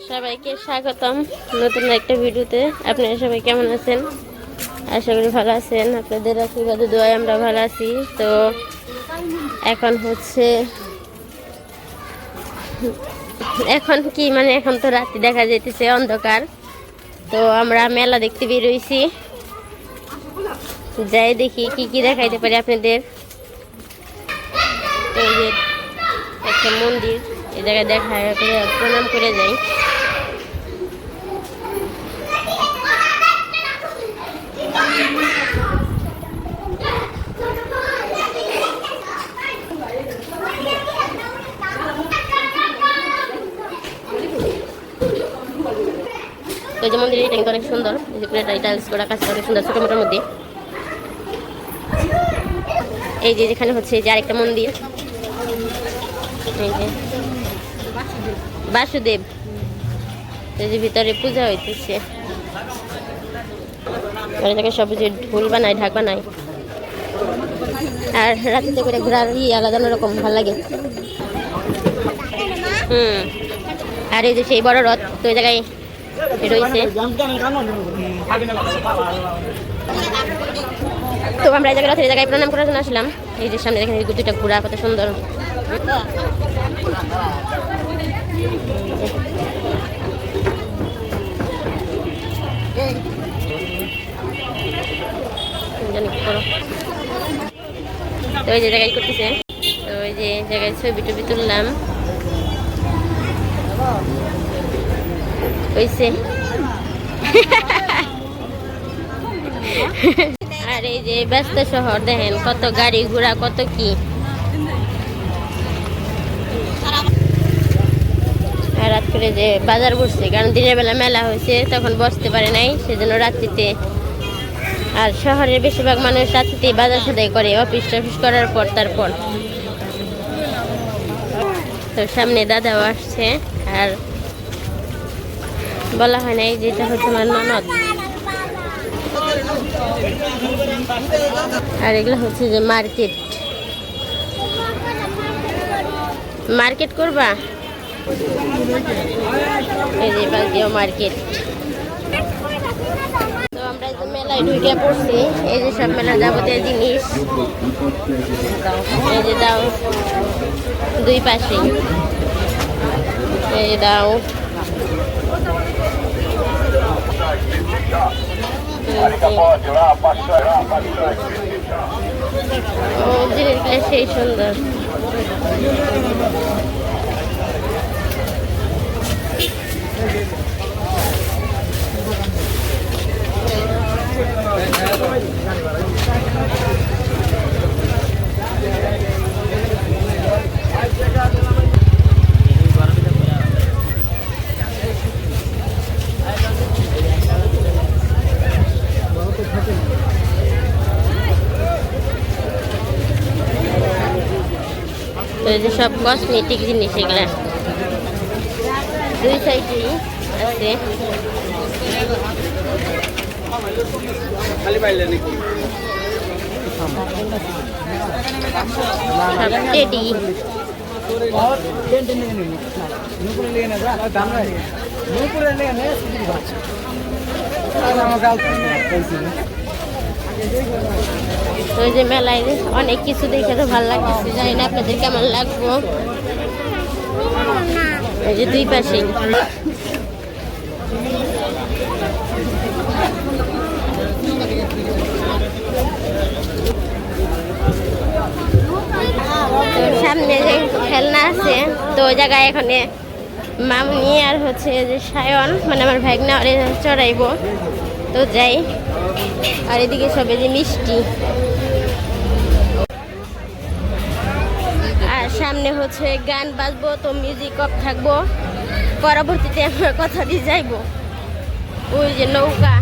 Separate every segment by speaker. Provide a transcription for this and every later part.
Speaker 1: সবাইকে স্বাগতম নতুন একটা ভিডিওতে। আপনারা সবাই কেমন আছেন? আশা করি ভালো আছেন। আপনাদের আশীর্বাদে, দোয়ায় আমরা ভালো আছি। তো এখন হচ্ছে, এখন কি মানে এখন তো রাত্রি দেখা যাইতেছে, অন্ধকার। তো আমরা মেলা দেখতে বেরোইছি যাই দেখি কি কি দেখাইতে পারি আপনাদের। একটা মন্দির এই জায়গায় দেখা করে প্রণাম করে যাই। যে মন্দির এটা অনেক সুন্দর টাইলস করা কাজ অনেক সুন্দর ছোটো মোটোর মধ্যে। এই যে যেখানে হচ্ছে যে আরেকটা মন্দির। এই যে বাসুদেব। এই যে ভিতরে পূজা হইতেছে। সব যে ঢোল বানায়, ঢাক বানায়। আর রাত্রিতে করে ঘোরার ই আলাদা রকম ভালো লাগে। হুম। আর এই যে সেই বড় রথ, তো এই জায়গায় রয়েছে। তো আমরা এই জায়গায় রথের জায়গায় প্রণাম করার জন্য আসলাম। এই যে সামনে দেখেন এই দুটা ঘোড়া, কত সুন্দর। তো এই যে জায়গায় করতেছে। তো এই যে জায়গায় ছবি টবি তুললাম। হইছে। আর এই যে ব্যস্ত শহর, দেখেন কত গাড়ি ঘোড়া, কত কি। রাত করে যে বাজার বসছে, কারণ দিনের বেলা মেলা হয়েছে, তখন বসতে পারে নাই, সেজন্য রাত্রিতে। আর শহরের বেশিরভাগ মানুষ রাত্রিতে বাজার সদাই করে, অফিস টফিস করার পর তারপর। তো সামনে দাদাও আসছে, আর বলা হয় নাই এই এটা হচ্ছে আমার ননদ। আর এগুলো হচ্ছে যে মার্কেট। মার্কেট করবা? এই যে বালতিও মার্কেট। তো আমরা যে মেলায় ঢুকে পড়ছি, এই যে সব মেলার যাবতীয় জিনিস। এই যে দাও, দুই পাশে এই যে দাও। ও জিনিসগুলো সেই সুন্দর তো এই যে সব কসমেটিক জিনিস এগুলা দুই সাইডেই আছে টেডি তো এই যে মেলায় অনেক কিছু দেখে তো ভালো লাগতেছে, জানি না আপনাদের কেমন লাগবো। এই যে দুই পাশেই। তো সামনে যে খেলনা আছে, তো ওই জায়গায় এখানে মামনি আর হচ্ছে যে সায়ন মানে আমার ভাগনা, ওরে চড়াইবো। তো যাই। আর এদিকে সবে যে মিষ্টি। আর সামনে হচ্ছে গান বাজবো, তো মিউজিক অফ থাকব। পরবর্তীতে আমরা কথা দিয়ে যাইবো। ওই যে নৌকা।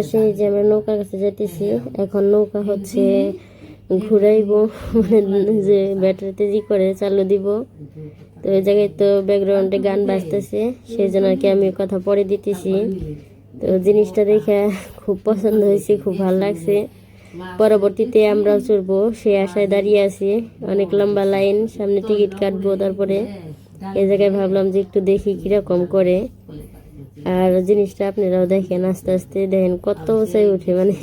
Speaker 1: পাশে যে আমরা নৌকার কাছে যেতেছি এখন নৌকা হচ্ছে ঘুরাইবো মানে যে ব্যাটারিতে জি করে চালু দিব। তো ওই জায়গায় তো ব্যাকগ্রাউন্ডে গান বাজতেছে, সেই জন্য আর কি আমি কথা পরে দিতেছি। তো জিনিসটা দেখে খুব পছন্দ হয়েছে, খুব ভালো লাগছে। পরবর্তীতে আমরাও চড়বো সে আশায় দাঁড়িয়ে আছি। অনেক লম্বা লাইন, সামনে টিকিট কাটবো তারপরে। এই জায়গায় ভাবলাম যে একটু দেখি কীরকম করে। আর জিনিসটা আপনারাও দেখেন, আস্তে আস্তে দেখেন কত উঁচাই উঠে মানে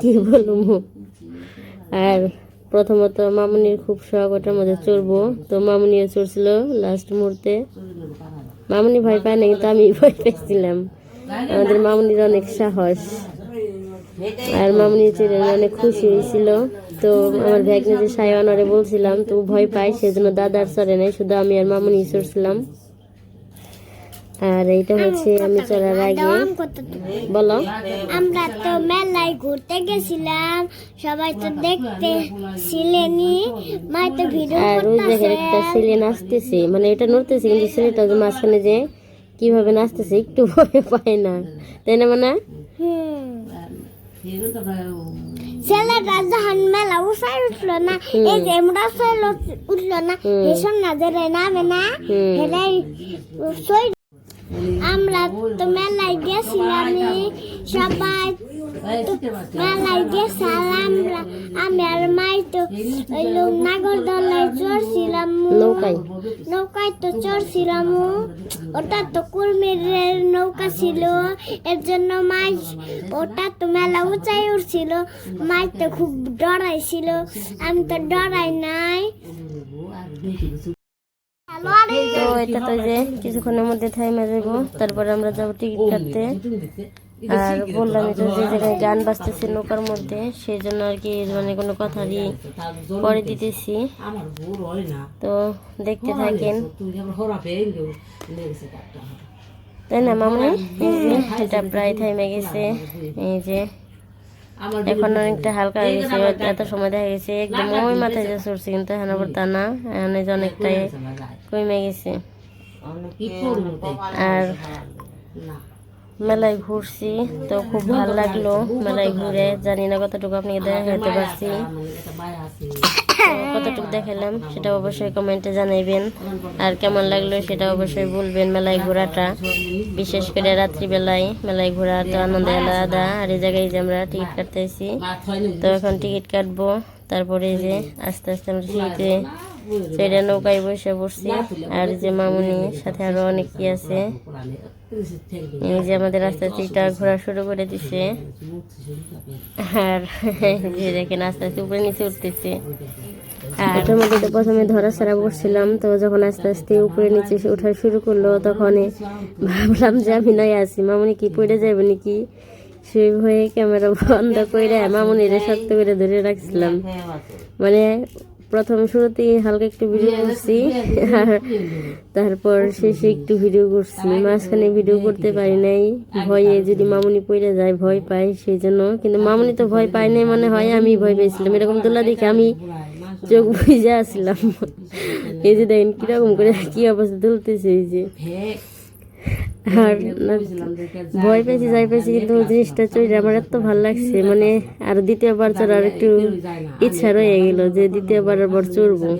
Speaker 1: কি বলব? আর প্রথমত মামুনির খুব শখ, ওটার মধ্যে চড়বো। তো মামুনিও চড়ছিল লাস্ট মুহূর্তে। মামুনি ভয় পায় না কিন্তু আমি ভয় পেয়েছিলাম আমাদের মামুনির অনেক সাহস। আর মামুনি চড়ে অনেক খুশি হয়েছিল। তো আমার ভ্যাগনে যে সায়নরে বলছিলাম, তো ভয় পায়, সেজন্য দাদার সরে নাই, শুধু আমি আর মামুনি চড়ছিলাম। আর এইটা হচ্ছে আমি চড়ার আগে। বলো।
Speaker 2: আমরা তো মেলায় ঘুরতে গেছিলাম সবাই তো দেখতে মা তো ভিডিও
Speaker 1: আর ওই একটা নাচতেছে মানে এটা নড়তেছে কিন্তু মাঝখানে যে কীভাবে নাচতেছে একটু ভয় পায় না। তাই না মানে?
Speaker 2: ছেলেটা যখন মেলা উঠল না এই যে আমরা উঠল না। ভীষণ না যে নামে না আমরা তো মেলায় গেছিলাম সবাই মেলায় গেছিলাম আমি আর মাই তো নাগরদোলায় চড়ছিলাম।
Speaker 1: নৌকায়।
Speaker 2: নৌকায় তো চড়ছিলাম। ওটা তো কুর্মির নৌকা ছিল এর জন্য মাছ ওটা তো মেলা উঁচাই উঠছিল। মাছ তো খুব ডরাইছিল। আমি তো ডরাই নাই।
Speaker 1: তো এটা তো যে কিছুক্ষণের মধ্যে থাইমা যাব তারপরে আমরা যাব টিকিট কাটতে। আর বললাম এটা যে জায়গায় গান বাজতেছে নৌকার মধ্যে সেই জন্য আর কি মানে কোনো কথা দিয়ে পরে দিতেছি। তো দেখতে থাকেন।
Speaker 3: তুই
Speaker 1: না মামনি? এটা প্রায় থাইমে গেছে। এই যে এখন অনেকটা হালকা হয়ে গেছে এত সময় দেখা গেছে একদম ওই মাথায় যা সরছে কিন্তু এখন আবার তা না এখন এই যে অনেকটাই কমে গেছে? আর মেলায় ঘুরছি তো খুব ভালো লাগল মেলায় ঘুরে জানি না কতটুকু আপনাকে
Speaker 3: দেখা যেতে
Speaker 1: পারছি। কতটুকু দেখালাম সেটা অবশ্যই কমেন্টে জানাইবেন। আর কেমন লাগল সেটা অবশ্যই বলবেন মেলায় ঘোরাটা। বিশেষ করে রাত্রিবেলায় মেলায় ঘোরা তো আনন্দ আলাদা। আর এই জায়গায় যে আমরা টিকিট কাটতেছি, তো এখন টিকিট কাটবো। তারপরে যে আস্তে আস্তে আমরা সিঁড়িতে সেটা নৌকায় বসে পড়ছি। আর যে মামুনি সাথে আরও অনেক কি আছে। এই যে আমাদের আস্তে আস্তে ঘোরা শুরু করে দিছে। আর যে দেখেন আস্তে আস্তে উপরে নিচে উঠতেছে। প্রথমে ধরা ছাড়া বসছিলাম, তো যখন আস্তে আস্তে উপরে নিচে ওঠা শুরু করল, তখন ভাবলাম যে আমি নাই আছি। মামুনি কি পড়ে যাবে নাকি? সেই ভয়ে ক্যামেরা বন্ধ করে মামুনিরে শক্ত করে ধরে রাখছিলাম। মানে প্রথম শুরুতেই হালকা একটু ভিডিও করছি। আর তারপর শেষে একটু ভিডিও করছি। মাঝখানে ভিডিও করতে পারি নাই। ভয়ে যদি মামুনি পড়ে যায় ভয় পাই সেই জন্য কিন্তু মামুনি তো ভয় পায় নাই মনে হয় আমি ভয় পেয়েছিলাম। এরকম তোলা দেখে আমি চোখ বুঝে আসছিলাম এই যে দেখেন কীরকম করে কি অবস্থা তুলতেছে এই যে। আর ভয় পেয়েছি, যাই পেয়েছি, কিন্তু জিনিসটা চলে আমার এত ভালো লাগছে মানে আর দ্বিতীয়বার চড়ার একটু ইচ্ছা রয়ে গেল যে দ্বিতীয়বার আবার চড়বো।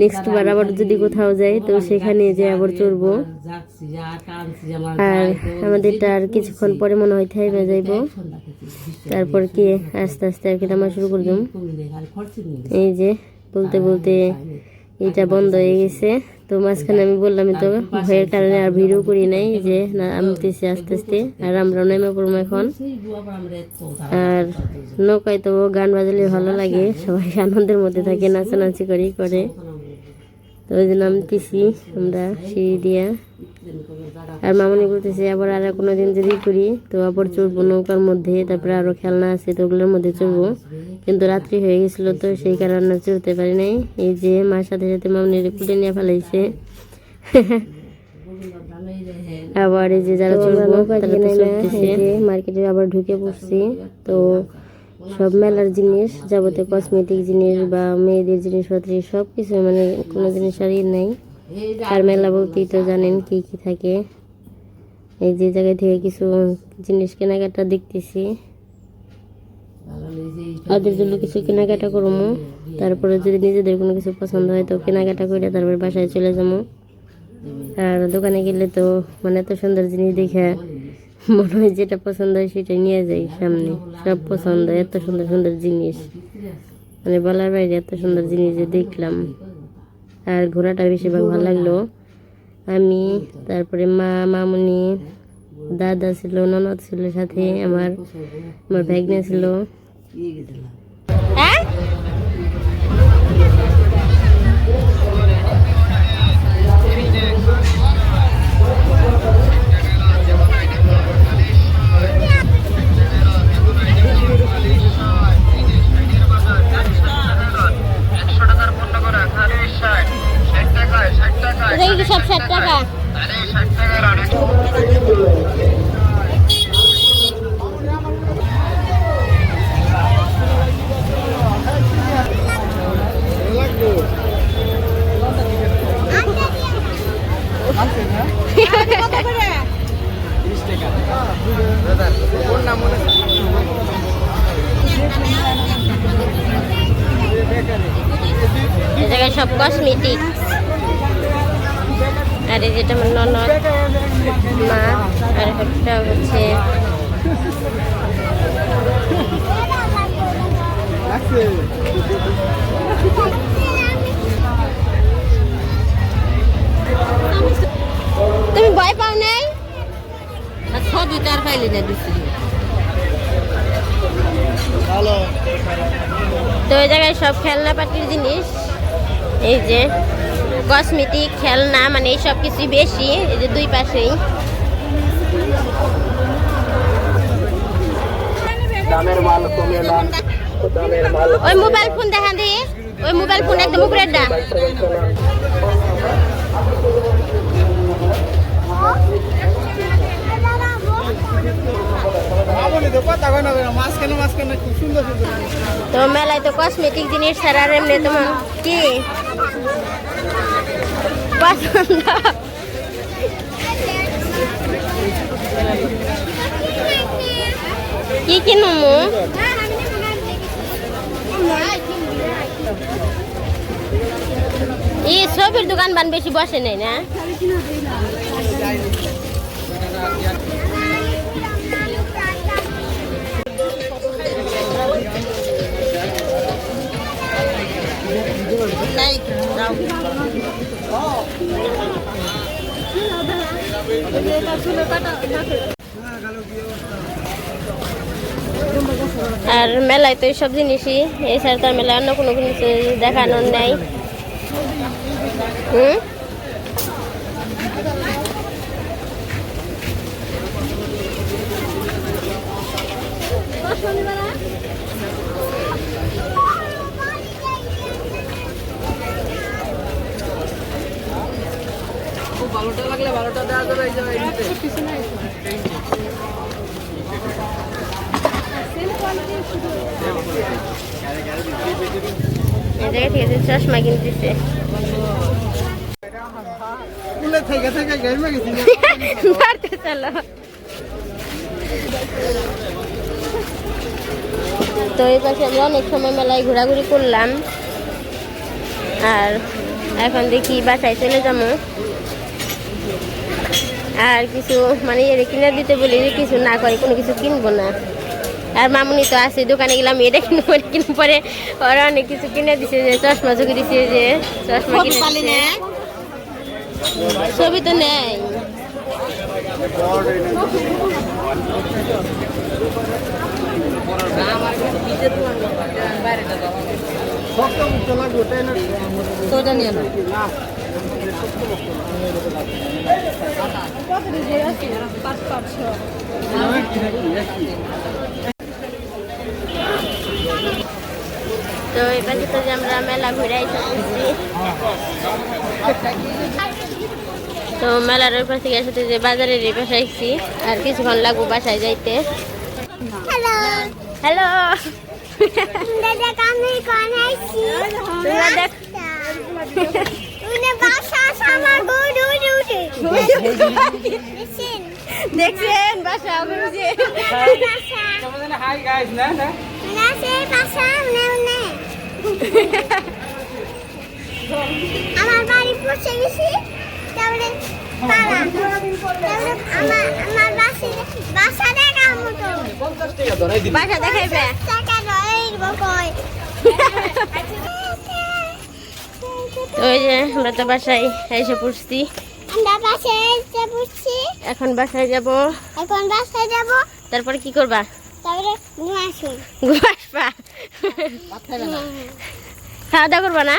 Speaker 1: নেক্সট বার আবার যদি কোথাও যাই, তো সেখানে যে আবার চড়বো। আর আমাদেরটা আর কিছুক্ষণ পরে মনে হয় থাইমে যাইবো। তারপর কি, আস্তে আস্তে আর কি নামা শুরু করে দিম।
Speaker 3: কমে দেয় আর খরচ নেই
Speaker 1: এই যে, বলতে বলতে এটা বন্ধ হয়ে গেছে। তো মাঝখানে আমি বললাম তো ভয়ের কারণে আর ভিড়ও করি নাই যে, না নামতেছি আস্তে আস্তে, আর আমরা নেমে পড়ব এখন। আর নৌকায় তো গান বাজালে ভালো লাগে, সবাই আনন্দের মধ্যে থাকে, নাচানাচি করি, করে। ওই যে নামতেছি আমরা সিঁড়ি দিয়া। আর মামনি বলতেছে আবার আর কোনো দিন যদি করি তো আবার চড়বো নৌকার মধ্যে তারপরে আরও খেলনা আছে তো ওগুলোর মধ্যে চড়বো। কিন্তু রাত্রি হয়ে গেছিল তো সেই কারণে চড়তে পারি নাই। এই যে মার সাথে সাথে মামনির কুটে নিয়ে ফেলাইছে। আবার এই যে যারা চলবো তারা তো মার্কেটে আবার ঢুকে পড়ছি। তো সব মেলার জিনিস, যাবতীয় কসমেটিক জিনিস বা মেয়েদের জিনিসপত্র সব কিছু মানে কোনো জিনিস আর নাই। আর মেলা বলতেই তো জানেন কি কি থাকে। এই যে জায়গা থেকে কিছু জিনিস কেনাকাটা দেখতেছি। ওদের জন্য কিছু কেনাকাটা করব। তারপরে যদি নিজেদের কোনো কিছু পছন্দ হয় তো কেনাকাটা করে তারপর বাসায় চলে যাব। আর দোকানে গেলে তো মানে এত সুন্দর জিনিস দেখে মনে হয় যেটা পছন্দ হয় সেটা নিয়ে যাই সামনে। সব পছন্দ, এত সুন্দর সুন্দর জিনিস। মানে বলার বাইরে এত সুন্দর জিনিস যে দেখলাম। আর ঘোরাটা বেশিরভাগ ভালো লাগল। আমি, তারপরে মা, মামুনি, দাদা ছিল, ননদ ছিল সাথে, আমার আমার ভ্যাগনা ছিল। জায়গায় সব কসমেটিক আর এই যেটা আমার ননদ মা আর একটা হচ্ছে তুমি ভয় পাও নাই?
Speaker 3: ছবি তার পাইলে না দিচ্ছি
Speaker 1: তো ওই জায়গায় সব খেলনা পাতির জিনিস। এই যে কসমেটিক খেলনা মানে এই সব কিছুই বেশি এই যে দুই পাশেই। ওই মোবাইল ফোন দেখা দি ওই মোবাইল ফোন একদম উপরের ডা তো মেলায় তো কসমেটিক জিনিস ছাড়া আর এমনি তোমার কি? পছন্দ? কি কিনমু এই ছবির দোকান বান বেশি বসে নাই না? আর মেলায় তো সব জিনিসই, এছাড়া তো আর মেলায় অন্য কোনো কিছু দেখানোর নেই। হুম?
Speaker 4: খুব ভালোটা লাগলে ভালোটা দেওয়া যাবে এই যাবে
Speaker 1: এই জায়গা থেকে যে চশমা কিনতেছে।
Speaker 4: স্কুলে থেকে থেকে গেমে গেছি
Speaker 1: বাড়তে চলো। তো এই পাশে আমরা অনেক সময় মেলায় ঘোরাঘুরি করলাম। আর এখন দেখি বাসায় চলে যাব। আর কিছু মানে এর কিনে দিতে বলি যে কিছু না করে কোনো কিছু কিনবো না। আর মামুনি তো আছে দোকানে গেলাম এটা কিনবো এটা কিনবো পরে ওরা অনেক কিছু কিনে দিছে যে চশমা ঝুঁকি দিছে যে চশমা কিনে ছবি তো নেই।
Speaker 4: লাগবে তাই না?
Speaker 3: তো
Speaker 1: এবার তো আমরা মেলা ঘুরে আইতেছি তো মেলার ওই পাশে গেছে যে বাজারের এই পাশে আইছি আর কিছুক্ষণ লাগবো বাসায় যাইতে।
Speaker 2: হ্যালো
Speaker 1: হ্যালো
Speaker 2: দাদা আমি কোন আইছি?
Speaker 1: তোমরা দেখ
Speaker 2: উনি বাসা আমার গো দু দু দু লিসেন
Speaker 1: দেখছেন বাসা
Speaker 4: না না?
Speaker 2: আমার বাড়ি পৌঁছে গেছি। তারপরে পাড়া তারপরে আমার আমার বাসে বাসা দেখা মতো।
Speaker 1: বাসা দেখাইবে।
Speaker 2: টাকা রইব কই
Speaker 1: তো যে আমরা তো বাসায় এসে পড়ছি।
Speaker 2: আমরা বাসে এসে পড়ছি।
Speaker 1: এখন বাসায় যাব।
Speaker 2: এখন বাসায় যাব।
Speaker 1: তারপর কি করবা?
Speaker 2: তারপরে ঘুমাসুন
Speaker 1: ঘুমাসবা খাওয়া দাওয়া করবা না?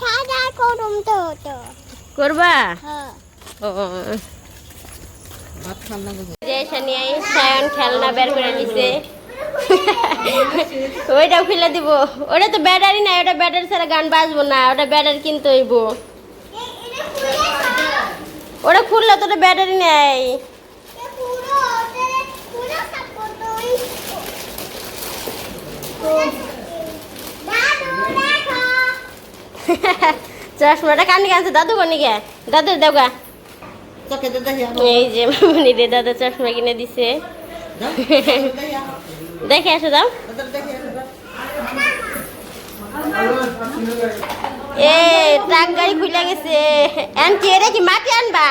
Speaker 2: খাওয়া দাওয়া করুম তো তো।
Speaker 1: করবা?
Speaker 2: হ্যাঁ।
Speaker 1: ও। যে সানিয়া সায়ন খেলনা বের করে নিছে ওইটাও খুলে দিব। ওটা তো ব্যাটারি নাই ওটা ব্যাটারি ছাড়া গান বাজবো না ওটা ব্যাটারি কিনতে হইব। ওটা খুললে তো ওটা ব্যাটারি নেই। চশমাটা কানি কানছে দাদু কানি গে? দাদু দেওগা। এই যে মামনি রে দাদা চশমা কিনে দিছে।
Speaker 3: দেখি
Speaker 1: আসো দাও। এ ট্রাক গাড়ি খুলে গেছে। আনটি এটা কি মাটি আনবা।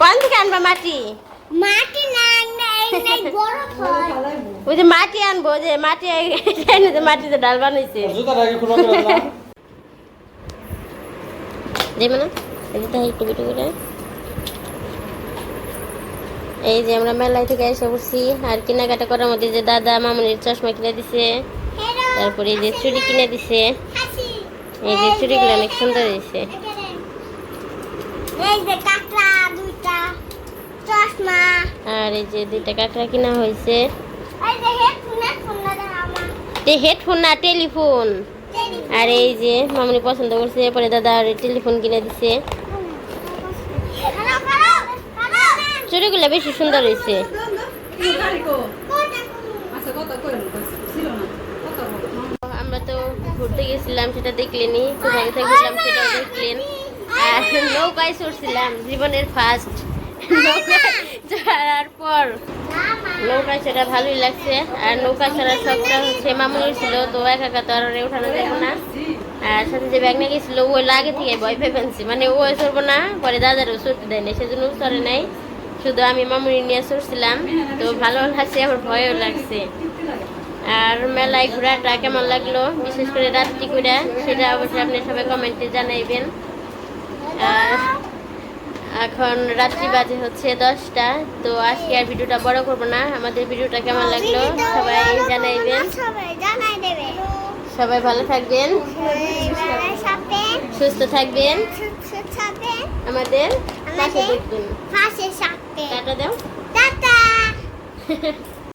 Speaker 1: কোন থেকে আনবা মাটি?
Speaker 2: মাটি না না এই নাই বড় হয়
Speaker 1: ওই যে মাটি আনব যে মাটি এনে যে মাটিতে ডাল বানাইছে।
Speaker 4: জুতাটাকে খুলে করে দিলাম
Speaker 1: দেবে না এই যে তাই একটু বিটু করে এই যে আমরা মেলায় থেকে এসে পড়ছি আর কেনাকাটা করার মধ্যে যে দাদা মামুনির চশমা কিনে দিছে তারপরে এই যে চুড়ি কিনে দিছে। এই যে চুড়িগুলো অনেক সুন্দর হয়েছে। আর এই যে দুইটা কাঁকড়া কিনা হয়েছে।
Speaker 2: হেডফোন হেডফোন না
Speaker 1: হেডফোন না টেলিফোন। আর এই যে মামনি পছন্দ করছে পরে দাদা আর টেলিফোন কিনে দিছে
Speaker 2: হ্যালো হ্যালো হ্যালো
Speaker 1: চুড়িগুলো বেশি সুন্দর হয়েছে। আমরা তো ঘুরতে গেছিলাম, সেটা দেখলেনি। কোথায় ঘুরলাম দেখলেন। আর নৌকায় চড়ছিলাম, জীবনের ফার্স্ট নৌকায় চড়ার পর নৌকায় সেটা ভালোই লাগছে। আর নৌকা চড়ার শখটা হচ্ছে মামুনির ছিল, তো একা একা তো আর উঠানো যাব না। আর সাথে যে ব্যাগ নিয়ে গেছিল, ও লাগে থেকে ভয় পেয়ে ফেলছি। মানে ও চড়বো না, পরে দাদারও চড়তে দেয় না সেজন্য চড়ে নাই। শুধু আমি মামুনি নিয়ে চড়ছিলাম তো ভালো লাগছে আমার ভয়ও লাগছে। আর মেলায় ঘোরাটা কেমন লাগল? বিশেষ করে রাত্রি ঘোরা সেটা অবশ্যই আপনি সবাই কমেন্টে জানাইবেন। আর এখন রাত্রি বাজে হচ্ছে দশটা তো আজকে আর ভিডিওটা বড় করব না। আমাদের ভিডিওটা কেমন লাগল সবাই জানাইবেন।
Speaker 2: সবাই
Speaker 1: ভালো থাকবেন। সুস্থ থাকবেন। আমাদের পাশে টাটা দাও।
Speaker 2: টাটা